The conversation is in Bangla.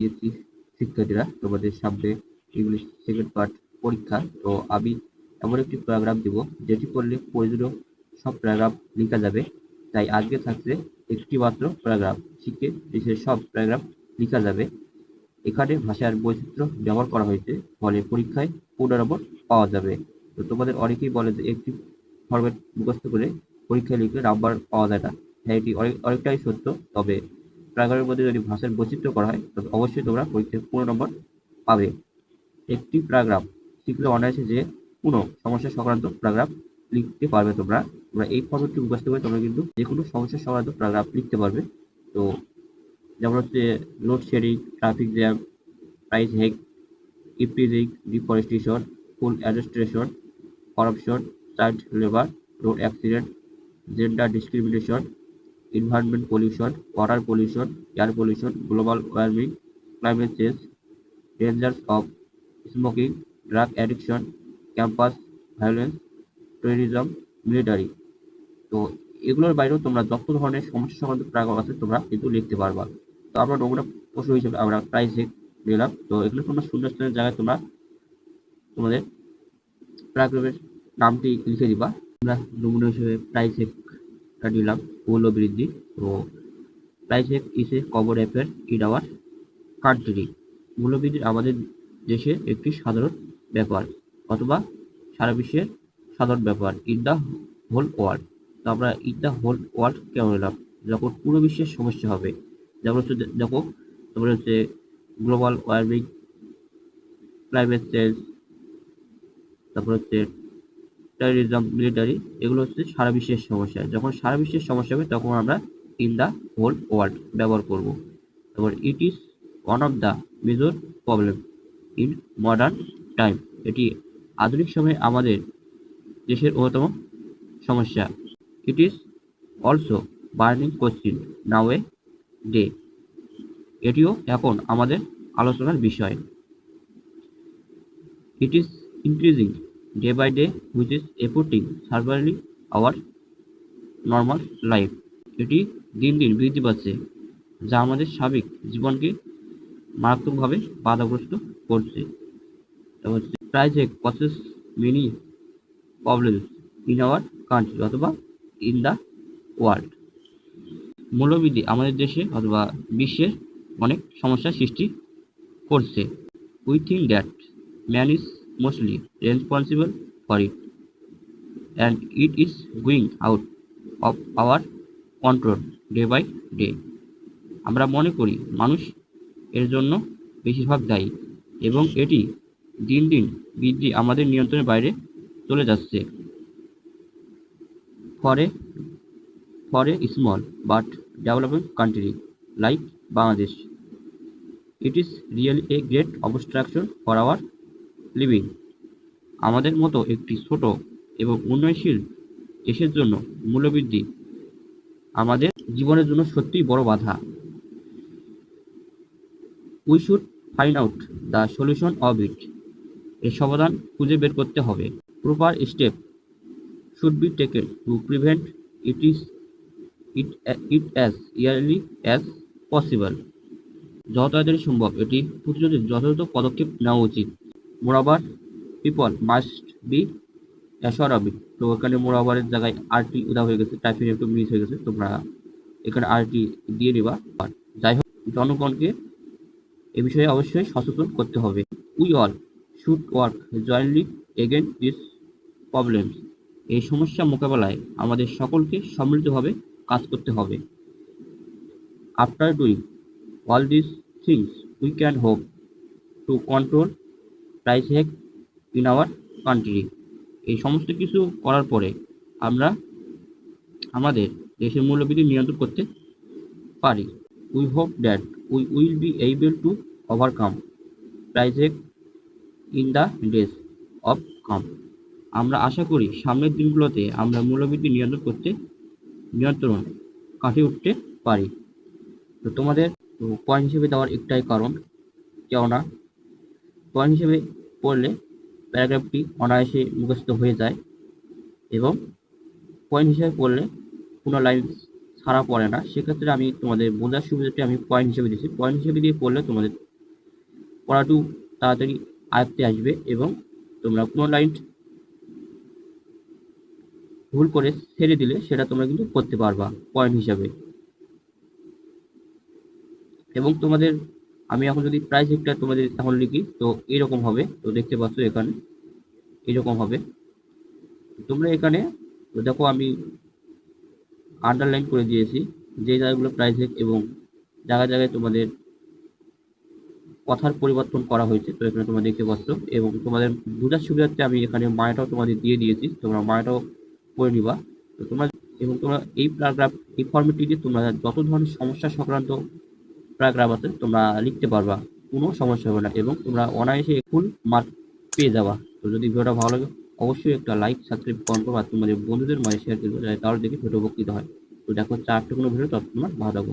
শিক্ষার্থীরা তোমাদের সামনে ইংলিশ সেকেন্ড পার্ট পরীক্ষা। তো আমি এমন একটি প্যারাগ্রাফ দিব, যেটি করলে প্রয়োজনীয় সব প্যারাগ্রাফ লেখা যাবে। তাই আজকে থাকছে একটি মাত্র প্যারাগ্রাফ শিখে দেশের সব প্যারাগ্রাফ লেখা যাবে। এখানে ভাষার বৈচিত্র্য ব্যবহার করা হয়েছে, ফলে পরীক্ষায় পূর্ণ নম্বর পাওয়া যাবে। তো তোমাদের অনেকেই বলে যে একটি ফরম্যাট মুখস্থ করে পরীক্ষায় লিখলে নাম্বার পাওয়া যায় না। হ্যাঁ এটি অনেক, অনেকটাই সত্য, তবে প্যারাগ্রাফের মধ্যে যদি ভাষার বৈচিত্র্য করা হয়, তবে অবশ্যই তোমরা পরীক্ষায় পূর্ণ নম্বর পাবে। একটি প্যারাগ্রাফ শিখলে অনায়াসে যে কোনো সমস্যা সংক্রান্ত প্যারাগ্রাফ লিখতে পারবে তোমরা। তোমরা এই ফর্মেটটি মুখস্থ করে তোমরা কিন্তু যে কোনো সমস্যা সংক্রান্ত প্যারাগ্রাফ লিখতে পারবে। তো যেমন হচ্ছে load shedding traffic jam price hike ইপ্রিজিং deforestation food adulteration corruption child labour road accident gender discrimination environment pollution, water pollution, air pollution, global warming, climate change, dangers of smoking, drug addiction, campus violence, terrorism, military. তো এগুলোর বাইরেও তোমরা যত ধরনের সমস্যা সংক্রান্ত প্যারাগ্রাফ আছে তোমরা কিন্তু লিখতে পারবা তো আমরা নমুনা প্রশ্ন হিসেবে আমরা প্রাইস হেক নিলাম তো এগুলো তোমরা শূন্যস্থানের জায়গায় তোমরা তোমাদের প্যারাগ্রাফের নামটি লিখে দিবা আমরা নমুনা হিসেবে প্রাইস হেকটা নিলাম মূল্য বৃদ্ধি তো price is common affair in our country মূল্যবৃদ্ধি আমাদের দেশে একটি সাধারণ ব্যাপার অথবা সারা বিশ্বের সাধারণ ব্যাপার ইন দ্য হোল ওয়ার্ল্ড তো আমরা ইন দ্য হোল ওয়ার্ল্ড কেন নিলাম যখন পুরো বিশ্বের সমস্যা হবে যেমন হচ্ছে দেখো তারপরে হচ্ছে গ্লোবাল ওয়ার্মিং ক্লাইমেট চেঞ্জ তারপর হচ্ছে মিলিটারি এগুলো হচ্ছে সারা বিশ্বের সমস্যা। যখন সারা বিশ্বের সমস্যা হবে, তখন আমরা ইন দ্য হোল ওয়ার্ল্ড ব্যবহার করব। তারপর it is one of the major problem in modern time এটি আধুনিক সময়ে আমাদের দেশের অন্যতম সমস্যা। It is also burning question now a day এটিও এখন আমাদের আলোচনার বিষয়। It is increasing day by day which is affecting severely our normal life এটি দিন দিন বৃদ্ধি পাচ্ছে, যা আমাদের স্বাভাবিক জীবনকে মারাত্মকভাবে বাধাগ্রস্ত করছে। তারপর price a causes many problems in our country অথবা ইন দ্য ওয়ার্ল্ড মূল্যবৃদ্ধি আমাদের দেশে অথবা বিশ্বের অনেক সমস্যার সৃষ্টি করছে। We think that man is mostly responsible for it and it is going out of our control day by day আমরা মনে করি মানুষ এর জন্য বেশিরভাগ দায়ী এবং এটি দিন দিন বৃদ্ধি আমাদের নিয়ন্ত্রণের বাইরে চলে যাচ্ছে। For a for a small but developing country like Bangladesh it is really a great obstruction for our living আমাদের মতো একটি ছোট এবং উন্নয়নশীল দেশের জন্য মূল্যবৃদ্ধি আমাদের জীবনের জন্য সত্যিই বড় বাধা। We should find out the solution of it এর সমাধান খুঁজে বের করতে হবে। Proper step should be taken to prevent it is it it as early as possible যত তাড়াতাড়ি সম্ভব এটি প্রতিরোধে যথাযথ পদক্ষেপ নেওয়া উচিত। Moreover, people, must be aware it তো এখানে মোরাবারের জায়গায় আরটি উদা হয়ে গেছে টাইপিং একটু মিস হয়ে গেছে, তোমরা এখানে আরটি দিয়ে নিবা। যাই হোক, জনগণকে এ বিষয়ে অবশ্যই সচেতন করতে হবে। We all should work jointly again this problems. এই সমস্যা মোকাবেলায় আমাদের সকলকে সম্মিলিতভাবে কাজ করতে হবে। After doing all this things we can hope to control price hike in our country এই সমস্ত কিছু করার পরে আমরা আমাদের দেশের মূল্যবৃদ্ধি নিয়ন্ত্রণ করতে পারি। We hope that we will be able to overcome price hike in the days of come আমরা আশা করি সামনের দিনগুলোতে আমরা মূল্যবৃদ্ধি নিয়ন্ত্রণ করতে, নিয়ন্ত্রণ কাটিয়ে উঠতে পারি। তো তোমাদের পয়েন্ট হিসেবে দেওয়ার একটাই কারণ, কেননা পয়েন্ট হিসেবে পড়লে প্যারাগ্রাফটি অনায়াসে মুখস্থ হয়ে যায় এবং পয়েন্ট হিসাবে পড়লে কোনো লাইন ছাড়া পড়ে না। সেক্ষেত্রে আমি তোমাদের বোঝার সুবিধাটি আমি পয়েন্ট হিসেবে দিয়েছি। পয়েন্ট হিসেবে দিয়ে পড়লে তোমাদের পড়াটু তাড়াতাড়ি আয়ত্তে আসবে এবং তোমরা কোনো লাইন ভুল করে ছেড়ে দিলে সেটা তোমরা কিন্তু করতে পারবা পয়েন্ট হিসাবে। এবং তোমাদের আমি এখন যদি প্রাইস একটা তোমাদের তাহলে লিখি, তো এরকম হবে, তো দেখতে পাচ্ছ এখানে, এরকম হবে। তোমরা এখানে দেখো আমি আন্ডারলাইন করে দিয়েছি, যে জায়গাগুলো প্রাইভেট এবং জায়গায় জায়গায় তোমাদের কথার পরিবর্তন করা হয়েছে, তো এখানে তোমরা দেখতে পাচ্ছ। এবং তোমাদের বোঝার সুবিধার্থে আমি এখানে মায়াটাও তোমাদের দিয়ে দিয়েছি, তোমরা মায়াটাও করে নিবা। তো তোমরা, এবং তোমরা এই প্যারাগ্রাফ এই ফর্মেটটি দিয়ে তোমরা যত ধরনের সমস্যা সংক্রান্ত প্যারাগ্রাফ তোমরা লিখতে পারবা, কোনো সমস্যা হবে না এবং তোমরা অনায়াসে ফুল মার্ক পেয়ে যাবা। তো যদি ভিডিওটা ভালো লাগে, অবশ্যই একটা লাইক সাবস্ক্রাইব কমেন্ট করব তোমাদের বন্ধুদের মাঝে শেয়ার করব তাহলে দেখে ছোটো উপকৃত হয়। তো দেখো চারটে কোনো ভিডিও ততক্ষণ ভালো থাকো।